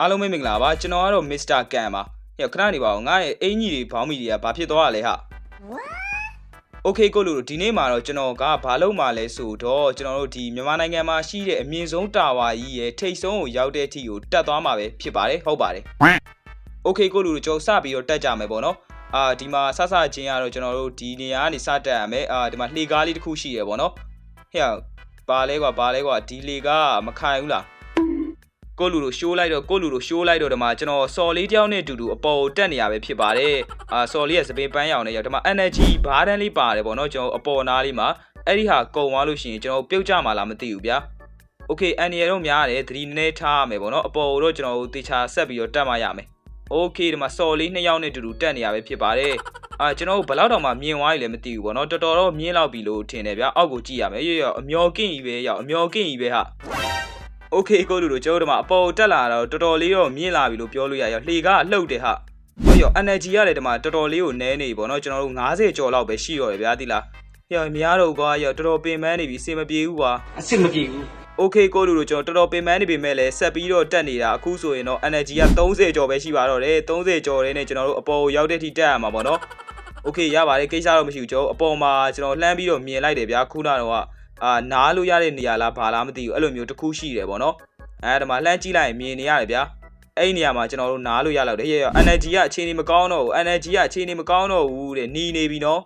အားလုံးပဲမင်္ဂလာပါကျွန်တော်ကတော့ Mr. Kan ပါဟဲ့ခဏနေပါဦးငါရဲ့အင်ကြီးတွေဘောင်းမီတွေကဘာဖြစ်သွားရလဲဟာ Okay ကိုလူတို့ဒီနေ့မှာတော့ကျွန်တော်ကဘာလုပ်မှာလဲဆိုတော့ကျွန်တော်တို့ဒီမြန်မာနိုင်ငံမှာရှိတဲ့အမြင့်ဆုံးတာဝါကြီးရဲ့ထိပ်ဆုံးကိုရောက်တဲ့အထိကိုတက်သွားမှာပဲဖြစ်ပါတယ်ဟုတ်ပါတယ် Okay ကိုလူတို့ကျွန်တော်စပြီးတော့တက်ကြမယ်ပေါ့နော်အာဒီမှာဆဆချင်းကတော့ကျွန်တော်တို့ဒီနေရာကနေစတက်ရမယ်အာဒီမှာလှေကားလေးတစ်ခုရှိရပေါ့နော်ဟဲ့ဘာလဲကွာဘာလဲကွာဒီလေကားမခိုင်ဘူးလား ကိုလူလိုရှိုးလိုက်တော့ကိုလူလိုရှိုးလိုက်တော့ဒီမှာကျွန်တော်စော်လေးတယောက်နဲ့အတူတူအပေါ်ကိုတက်နေရပဲဖြစ်ပါတယ်အာစော်လေးရဲ့စပင်းပန်းရောင်နဲ့ရောက်ဒီမှာ energy ဘားတန်းလေးပါတယ်ပေါ့နော်ကျွန်တော်အပေါ်နားလေးမှာအဲ့ဒီဟာကုံသွားလို့ရှိရင်ကျွန်တော်ပြုတ်ကြမှာလားမသိဘူးဗျာ Okay အန်ရီတော့များတယ်သတိနည်းနည်းထားရမယ်ပေါ့နော်အပေါ်ကိုတော့ကျွန်တော်တို့တေချာဆက်ပြီးတော့တက်မှရမယ် Okay ဒီမှာစော်လေးနှစ်ယောက်နဲ့အတူတူတက်နေရပဲဖြစ်ပါတယ်အာကျွန်တော်တို့ဘယ်လောက်တောင်မှမြင်သွားရလဲမသိဘူးပေါ့နော်တော်တော်တော့မြင်လောက်ပြီလို့ထင်တယ်ဗျာအောက်ကိုကြည့်ရမယ်ရော့ရော့အမျော်ကင့်ကြီးပဲရောက်အမျော်ကင့်ကြီးပဲဟာ ။ Okay ကိုလူတို့ကျွန်တော်တို့မှာအပေါ်တက်လာတာတော့တော်တော်လေးတော့မြင့်လာပြီလို့ပြောလို့ရရောလှေကအလှုပ်တယ်ဟာ။ဟောရော energy ရတယ်ဒီမှာတော်တော်လေးကိုနည်းနေပြီပေါ့နော်ကျွန်တော်တို့90ကျော်လောက်ပဲရှိတော့တယ်ဗျာတိလား။ရောမရတော့ကွာရောတော်တော်ပင်ပန်းနေပြီအဆင်မပြေဘူးကွာ။အဆင်မပြေဘူး။ okay ကိုလူတို့ကျွန်တော်တော်တော်ပင်ပန်းနေပေမဲ့လည်းဆက်ပြီးတော့တက်နေတာအခုဆိုရင်တော့ energy က30ကျော်ပဲရှိပါတော့တယ်30ကျော်တဲ့နဲ့ကျွန်တော်တို့အပေါ်ကိုရောက်တဲ့အထိတက်ရမှာပေါ့နော် okay ရပါတယ်ကိစ္စတော့မရှိဘူးကျွန်တော်အပေါ်မှာကျွန်တော်လှမ်းပြီးတော့မြင်လိုက်တယ်ဗျာခုနကတော့ အာနားလို့ရတဲ့နေရာလားဘာလားမသိဘူးအဲ့လိုမျိုးတစ်ခုရှိတယ်ပေါ့နော်အဲဒီမှာလှမ်းကြည့်လိုက်ရင်မြင်နေရတယ်ဗျာအဲ့ဒီနေရာမှာကျွန်တော်တို့နားလို့ရလောက်တယ်ရဲ့ energy ကအခြေအနေမကောင်းတော့ဘူး energy ကအခြေအနေမကောင်းတော့ဘူးတဲ့หนีနေပြီနော်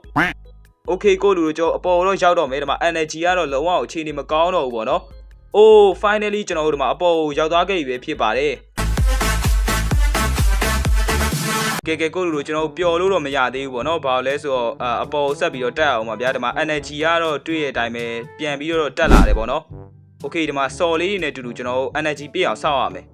Okay ကိုလူတို့ကျွန်တော်အပေါ်တော့ရောက်တော့မယ်ဒီမှာ energy ကတော့လုံးဝအခြေအနေမကောင်းတော့ဘူးပေါ့နော် Oh finally ကျွန်တော်တို့ဒီမှာအပေါ်ကိုရောက်သွားခဲ့ပြီပဲဖြစ်ပါတယ် ကဲကဲကိုလူတို့ကျွန်တော်တို့ပျော်လို့တော့မရသေးဘူးပေါ့နော်ဘာလို့လဲဆိုတော့အာအပေါ်ကိုဆက်ပြီးတော့တက်အောင်ပါဗျာဒီမှာ energy ကတော့တွေ့ရတဲ့အတိုင်းပဲပြန်ပြီးတော့တက်လာတယ်ပေါ့နော် Okay ဒီမှာစော်လေးတွေနဲ့အတူတူကျွန်တော်တို့ energy ပြည့်အောင်စောင့်ရမယ်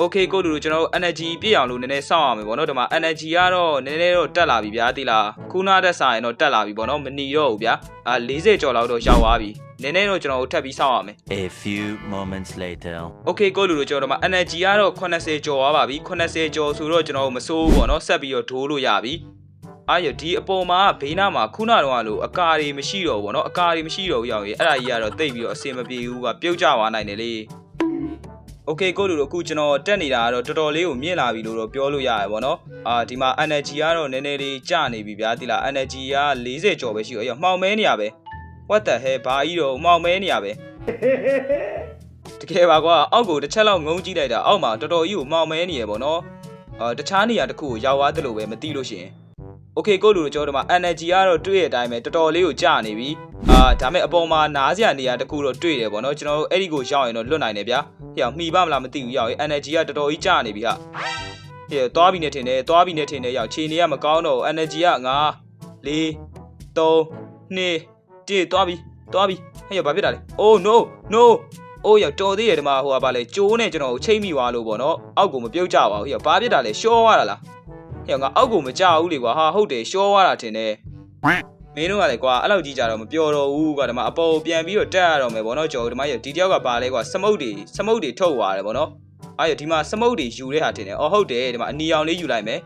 Okay ကိုလူတို့ကျွန်တော်တို့ energy ပြည့်အောင်လို့နည်းနည်းစောင့်ရမယ်ပေါ့နော်ဒီမှာ energy ကတော့နည်းနည်းတော့တက်လာပြီဗျာတိလားခုနတက်စားရင်တော့တက်လာပြီပေါ့နော်မနီတော့ဘူးဗျာအာ40ကျော်လောက်တော့ရောက်သွားပြီ နည်းနည်းတော့ကျွန်တော်တို့ထပ်ပြီးစောင့်ရမယ် A few moments later. Okay ကိုလူတို့ကျွန်တော်တို့မှာ energy ကတော့80ကျော်သွားပါပြီ80ကျော်ဆိုတော့ကျွန်တော်တို့မစိုးဘူးပေါ့နော်ဆက်ပြီးတော့ဒိုးလို့ရပြီအာရဒီအပေါ်မှာဘေးနားမှာခုနတော့ကလို့အကာတွေမရှိတော့ဘူးပေါ့နော်အကာတွေမရှိတော့ဘူးရောက်ရင်အဲ့ဒါကြီးကတော့တိတ်ပြီးတော့အဆင်မပြေဘူးကပြုတ်ကျသွားနိုင်တယ်လေ Okay ကိုလူတို့အခုကျွန်တော်တက်နေတာကတော့တော်တော်လေးကိုမြင့်လာပြီလို့တော့ပြောလို့ရတယ်ဗောနော်အာဒီမှာ energy ကတော့နည်းနည်းလေးကျနေပြီဗျာဒီလား energy က40ကျော်ပဲရှိရောမှောင်မဲနေရပဲ what the hell ဘာကြီးတော့မှောင်မဲနေရပဲတကယ်ပါကွာအောက်ကိုတစ်ချက်လောက်ငုံကြည့်လိုက်တာအောက်မှာတော်တော်ကြီးကိုမှောင်မဲနေရဗောနော်အာတခြားနေရာတစ်ခုကိုရောက်သွားတယ်လို့ပဲမသိလို့ရှိရင် Okay ကိုလူတို့ကျွန်တော်တို့မှာ energy ကတော့တွေ့ရတဲ့အတိုင်းပဲတော်တော်လေးကိုကျနေပြီအာဒါမဲ့အပေါ်မှာနားစရာနေရာတစ်ခုတော့တွေ့တယ်ဗောနော်ကျွန်တော်တို့အဲ့ဒီကိုရောက်ရင်တော့လွတ်နိုင်တယ်ဗျာဟဲ့မှီပါမလားမသိဘူးရောက်ရင် energy ကတော်တော်ကြီးကျနေပြီဟာဟဲ့သွားပြီနဲ့ထင်တယ်သွားပြီနဲ့ထင်တယ်ရောက်ခြေနေကမကောင်းတော့ဘူး energy က9 4 3 2 1သွားပြီသွားပြီဟဲ့ရဘာဖြစ်တာလဲ Oh no no အိုးရတော်သေးရဒီမှာဟိုကပါလေကျိုးနဲ့ကျွန်တော်ကိုချိန်မိသွားလို့ပေါ့နော်အောက်ကိုမပြုတ်ကြပါဘူးဟဲ့ဘာဖြစ်တာလဲရှောသွားတာလားဟဲ့ငါအောက်ကိုမကြဘူးလေကွာဟာဟုတ်တယ်ရှောသွားတာထင်တယ်မင်းတို့ကလေကွာအဲ့လောက်ကြီးကြတော့မပျော်တော့ဘူးကွာဒီမှာအပေါ်ကိုပြန်ပြီးတော့တက်ရတော့မယ်ပေါ့နော်ကျော်ဒီမှာရဒီတယောက်ကပါလဲကွာစမုတ်တွေစမုတ်တွေထုတ်သွားတယ်ပေါ့နော်အဲ့ရဒီမှာစမုတ်တွေယူတဲ့ဟာထင်တယ်အော်ဟုတ်တယ်ဒီမှာအနီအောင်လေးယူလိုက်မယ်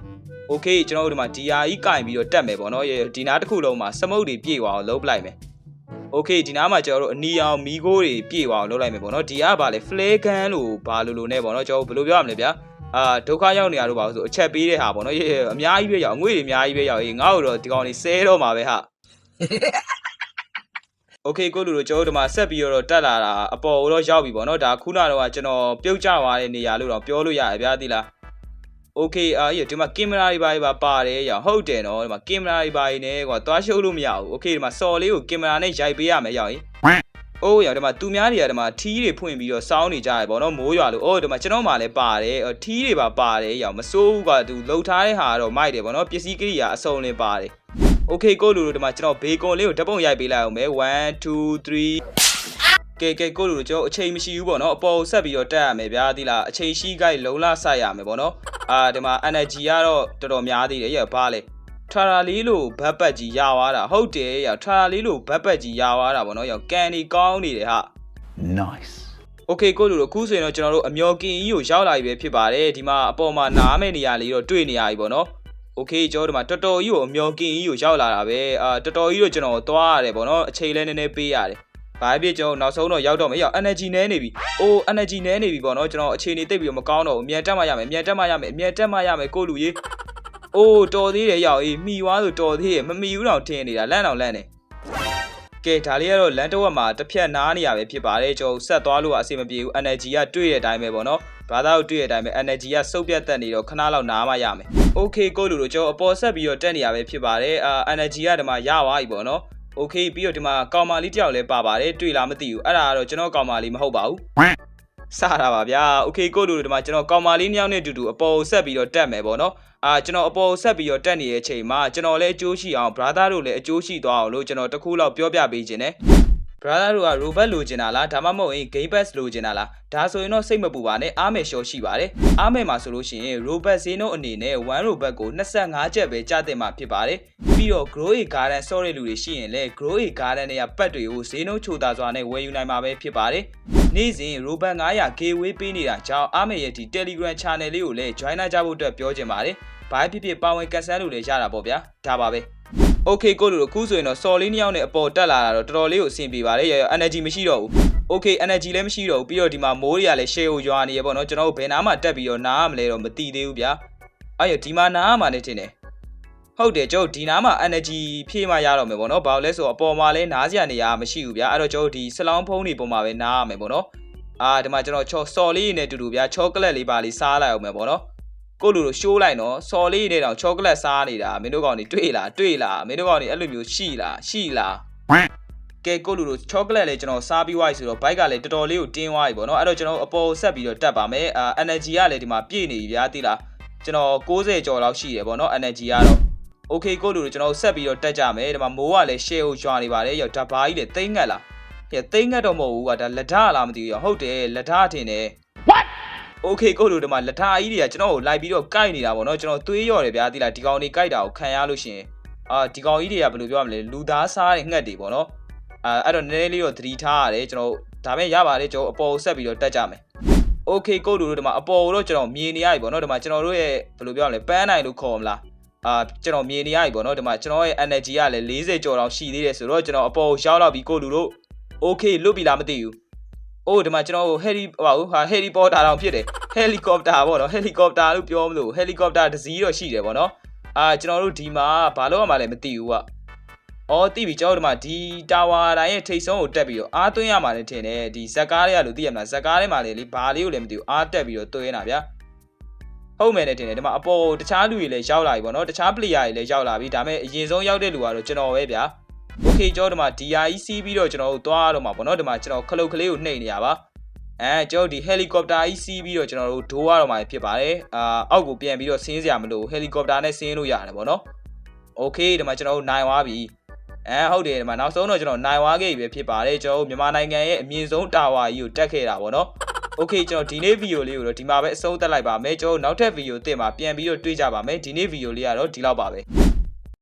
โอเคကျွန်တော်တို့ဒီမှာဒီဟာကြီးကင်ပြီးတော့တက်မယ်ပေါ့နော်ဒီနားတစ်ခုလုံးမှာစမုတ်တွေပြေသွားအောင်လုပ်ပလိုက်မယ် โอเคဒီနားမှာကျွန်တော်တို့အနီအောင်မီကိုတွေပြေသွားအောင်လုပ်လိုက်မယ်ပေါ့နော်ဒီကဘာလဲ flare gun လို့ဘာလို့လို့ ਨੇ ပေါ့နော်ကျွန်တော်ဘယ်လိုပြောရမလဲဗျာအာဒုက္ခရောက်နေရတော့ပါဆိုအချက်ပေးတဲ့ဟာပေါ့နော်ရေအများကြီးပဲရောက်ငွေတွေအများကြီးပဲရောက်ရေးငါ့ကိုတော့ဒီကောင်လေးဆဲတော့မှာပဲဟာโอเคကိုလူတို့ကျွန်တော်တို့ဒီမှာဆက်ပြီးတော့တက်လာတာအပေါ်တော့ရောက်ပြီပေါ့နော်ဒါခုနတော့ကျွန်တော်ပြုတ်ကျသွားတဲ့နေရာလို့တော့ပြောလို့ရတယ်ဗျာသိလား okay အာကြီးဒီမှာကင်မရာတွေပါပါပါတယ်ရောဟုတ်တယ်နော်ဒီမှာကင်မရာတွေပါနေတယ်ကွာသွားရှုပ်လို့မရဘူး okay ဒီမှာစော်လေးကိုကင်မရာနဲ့ရိုက်ပေးရမယ်ရောအိုးရောဒီမှာသူများတွေကဒီမှာထီးတွေဖွင့်ပြီးတော့စောင်းနေကြရပေါ့နော်မိုးရွာလို့အိုးဒီမှာကျွန်တော်မှလည်းပါတယ်ထီးတွေပါပါတယ်ရောမစိုးဘူးကွာသူလှုပ်ထားတဲ့ဟာတော့မိုက်တယ်ပေါ့နော်ပစ္စည်းကိရိယာအစုံလင်ပါတယ် okay ကိုလူတို့ဒီမှာကျွန်တော်ဘေကွန်လေးကိုဓပုံရိုက်ပေးလိုက်အောင်ပဲ1 2 3 ကဲကဲကိုလူတို့ကျွန်တော်အချိန်မရှိဘူးပေါ့နော်အပေါ်ဆက်ပြီးတော့တက်ရမယ်ဗျာဒီလားအချိန်ရှိကြိုက်လုံလဆိုင်ရမယ်ပေါ့နော်အာဒီမှာ energy ကတော့တော်တော်များသေးတယ်ရပါလေထာရာလေးလို့ဘတ်ပတ်ကြီးရသွားတာဟုတ်တယ်ရထာရာလေးလို့ဘတ်ပတ်ကြီးရသွားတာပေါ့နော်ရောကန်ဒီကောင်းနေတယ်ဟာ Nice. Okay ကိုလူတို့အခုဆိုရင်တော့ကျွန်တော်တို့အမျော်ကင်ကြီးကိုရောက်လာပြီပဲဖြစ်ပါတယ်ဒီမှာအပေါ်မှာနားမဲ့နေရာလေးတော့တွေ့နေရပြီပေါ့နော် Okay ကျွန်တော်တို့မှာတော်တော်ကြီးကိုအမျော်ကင်ကြီးကိုရောက်လာတာပဲအာတော်တော်ကြီးတော့ကျွန်တော်သွားရတယ်ပေါ့နော်အချိန်လဲနည်းနည်းပေးရတယ် ဘာဖြစ်ကျွန်တော်နောက်ဆုံးတော့ရောက်တော့မယ်ရောက် energy နဲနေပြီအိုး energy နဲနေပြီပေါ့နော်ကျွန်တော်အခြေအနေသိပ်ပြီးတော့မကောင်းတော့ဘူးအမြန်တက်မှရမယ်အမြန်တက်မှရမယ်အမြန်တက်မှရမယ်ကိုလူကြီးအိုးတော်သေးတယ်ရောက်အေးမှီွားဆိုတော်သေးတယ်မမှီဘူးတော့ထင်နေတာလန့်တော့လန့်နေကဲဒါလေးကတော့လန်တော့မှာတစ်ဖြတ်နားနေရပဲဖြစ်ပါတယ်ကျွန်တော်ဆက်သွားလို့ကအဆင်မပြေဘူး energy ကတွေ့တဲ့အတိုင်းပဲပေါ့နော်ဘာသာကိုတွေ့တဲ့အတိုင်းပဲ energy ကစုပ်ပြတ်တက်နေတော့ခဏလောက်နားမှရမယ် okay ကိုလူတို့ကျွန်တော်အပေါ်ဆက်ပြီးတော့တက်နေရပဲဖြစ်ပါတယ်အာ energy ကဒီမှာရသွားပြီပေါ့နော် okay ပြီးတော့ဒီမှာကောင်မာလေးတယောက်လည်းပါပါတယ်တွေ့လားမသိဘူးအဲ့ဒါကတော့ကျွန်တော်ကောင်မာလေးမဟုတ်ပါဘူးစတာပါဗျာ okay ကိုလူတို့ဒီမှာကျွန်တော်ကောင်မာလေးနှစ်ယောက်နဲ့အတူတူအပေါ်ဆက်ပြီးတော့တက်မယ်ပေါ့နော်အာကျွန်တော်အပေါ်ဆက်ပြီးတော့တက်နေတဲ့အချိန်မှာကျွန်တော်လည်းအကျိုးရှိအောင် brother တို့လည်းအကျိုးရှိသွားအောင်လို့ကျွန်တော်တစ်ခုလောက်ပြောပြပေးခြင်းနဲ့ brother တို့က robot လိုချင်တာလားဒါမှမဟုတ်ရင် game pass လိုချင်တာလားဒါဆိုရင်တော့စိတ်မပူပါနဲ့အားမယ်ရှော့ရှိပါတယ်အားမယ်မှာဆိုလို့ရှိရင် robot ဈေးနှုန်းအနေနဲ့1 robot ကို25ကျပ်ပဲကျတင်မှာဖြစ်ပါတယ်ပြီးတော့ grow a garden ဆော့တဲ့လူတွေရှိရင်လည်း grow a garden တွေကပတ်တွေကိုဈေးနှုန်းချိုတာစွာနဲ့ဝယ်ယူနိုင်မှာပဲဖြစ်ပါတယ်နေ့စဉ် robot 900 giveaway ပေးနေတာကြောင့်အားမယ်ရဲ့ဒီ Telegram channel လေးကိုလည်း join နိုင်ကြဖို့အတွက်ပြောချင်ပါတယ်ဘာဖြစ်ဖြစ်ပါဝင်ကတ်ဆန်းလို့လည်းရတာပေါ့ဗျာဒါပါပဲ ။ Okay ကိုလူတို့အခုဆိုရင်တော့စော်လေးနှစ်ယောက်နဲ့အပေါ်တက်လာတာတော့တော်တော်လေးကိုအဆင်ပြေပါတယ်ရရ energy မရှိတော့ဘူး။ Okay energy လည်းမရှိတော့ဘူးပြီးတော့ဒီမှာမိုးတွေကလည်း share ကိုရွာနေရပေါ့နော်ကျွန်တော်တို့ဘယ်နားမှာတက်ပြီးတော့နားရမလဲတော့မသိသေးဘူးဗျာ။အဲ့ရဒီမှာနားရမှာနေတင်တယ်ဟုတ်တယ်ကျွန်တော်ဒီနားမှာ energy ဖြည့်မှရတော့မယ်ပေါ့နော်။ဘာလို့လဲဆိုတော့အပေါ်မှာလည်းနားစရာနေရာမရှိဘူးဗျာ။အဲ့တော့ကျွန်တော်ဒီဆလောင်းဖုံးတွေပုံမှာပဲနားရမယ်ပေါ့နော်။အာဒီမှာကျွန်တော်ချော်စော်လေးနဲ့တူတူဗျာ။ချောကလက်လေးပါလေးစားလိုက်အောင်မယ်ပေါ့နော်။ ကိုလူတို့ရှိုးလိုက်နော်စော်လေးနဲ့တောင်ချောကလက်စားနေတာမင်းတို့ကောင်တွေတွေ့လားတွေ့လားမင်းတို့ကောင်တွေအဲ့လိုမျိုးရှိလားရှိလားကဲကိုလူတို့ချောကလက်လေးကျွန်တော်စားပြီးွားပြီဆိုတော့ဘိုက်ကလည်းတော်တော်လေးကိုတင်းသွားပြီပေါ့နော်အဲ့တော့ကျွန်တော်အပေါ်ဆက်ပြီးတော့တက်ပါမယ်အာ energy ကလည်းဒီမှာပြည့်နေပြီဗျာသိလားကျွန်တော်60ကျော်လောက်ရှိတယ်ပေါ့နော် energy ကတော့ okay ကိုလူတို့ကျွန်တော်ဆက်ပြီးတော့တက်ကြမယ်ဒီမှာမိုးကလည်း share ကိုရွာနေပါတယ်ရောဓာဘာကြီးလည်းသိမ့်ငတ်လားဟဲ့သိမ့်ငတ်တော့မဟုတ်ဘူးကွာဒါလက်ဓာလားမသိဘူးရောဟုတ်တယ်လက်ဓာထင်တယ်โ okay ကိုလိုဒီမှာလက်ထာကြီးတွေကကျွန်တော်ကိုလိုက်ပြီးတော့ကိုက်နေတာပေါ့နော်ကျွန်တော်သွေးရော်တယ်ဗျာဒီလားဒီကောင်တွေကိုက်တာကိုခံရလို့ရှင်အာဒီကောင်ကြီးတွေကဘယ်လိုပြောရမလဲလူသားစားတဲ့ငှက်တွေပေါ့နော်အာအဲ့တော့နည်းနည်းလေးတော့သတိထားရတယ်ကျွန်တော်ဒါမဲ့ရပါတယ်ကျွန်တော်အပေါ်ဆက်ပြီးတော့တက်ကြမယ် okay ကိုလိုတို့ဒီမှာအပေါ်တော့ကျွန်တော်မြင်နေရပြီပေါ့နော်ဒီမှာကျွန်တော်တို့ရဲ့ဘယ်လိုပြောရမလဲပန်းနိုင်လို့ခေါ်မလားအာကျွန်တော်မြင်နေရပြီပေါ့နော်ဒီမှာကျွန်တော်ရဲ့ energy ကလည်း40ကျော်တောင်ရှိသေးတယ်ဆိုတော့ကျွန်တော်အပေါ်ရောက်တော့ပြီးကိုလူတို့ okay လွတ်ပြီလားမသိဘူး အိုးဒီမှာကျွန်တော်ဟယ်ရီဟိုဟာဟယ်ရီပေါ်တာတောင်ဖြစ်တယ်ဟယ်လီကော်ပတာပေါ့နော်ဟယ်လီကော်ပတာလို့ပြောမလို့ဟယ်လီကော်ပတာတစ်စီးတော့ရှိတယ်ပေါ့နော်အာကျွန်တော်တို့ဒီမှာဘာလို့ရမှာလဲမသိဘူးကအော်သိပြီကျွန်တော်တို့ဒီမှာဒီတာဝါတိုင်းရဲ့ထိတ်ဆုံးကိုတက်ပြီးတော့အားသွင်းရမှာလည်းထင်တယ်ဒီဇက်ကားတွေကလို့သိရမလားဇက်ကားထဲမှာလေလေဘာလေးကိုလည်းမသိဘူးအားတက်ပြီးတော့သွင်းတာဗျာဟုတ်မယ်နဲ့ထင်တယ်ဒီမှာအပေါ်တခြားလူတွေလည်းရောက်လာပြီပေါ့နော်တခြား player တွေလည်းရောက်လာပြီဒါပေမဲ့အရင်ဆုံးရောက်တဲ့လူကတော့ကျွန်တော်ပဲဗျာ okay ကျွန်တော်ဒီမှာ DI စီးပြီးတော့ကျွန်တော်တို့သွားတော့မှာပေါ့နော်ဒီမှာကျွန်တော်ခလုတ်ကလေးကိုနှိပ်နေရပါအဲကျွန်တော်ဒီ helicopter ကြီးစီးပြီးတော့ကျွန်တော်တို့ဒိုးရတော့မှာဖြစ်ပါတယ်အာအောက်ကိုပြန်ပြီးတော့ဆင်းစရာမလို helicopter နဲ့ဆင်းလို့ရတယ်ပေါ့နော် okay ဒီမှာကျွန်တော်တို့နိုင်သွားပြီအဲဟုတ်တယ်ဒီမှာနောက်ဆုံးတော့ကျွန်တော်နိုင်သွားခဲ့ပြီပဲဖြစ်ပါတယ်ကျွန်တော်တို့မြန်မာနိုင်ငံရဲ့အမြင့်ဆုံးတာဝါကြီးကိုတက်ခဲ့တာပေါ့နော် okay ကျွန်တော်ဒီနေ့ဗီဒီယိုလေးကိုတော့ဒီမှာပဲအဆုံးသတ်လိုက်ပါမယ်ကျွန်တော်တို့နောက်ထပ်ဗီဒီယိုတင်မှာပြန်ပြီးတော့တွေ့ကြပါမယ်ဒီနေ့ဗီဒီယိုလေးကတော့ဒီလောက်ပါပဲ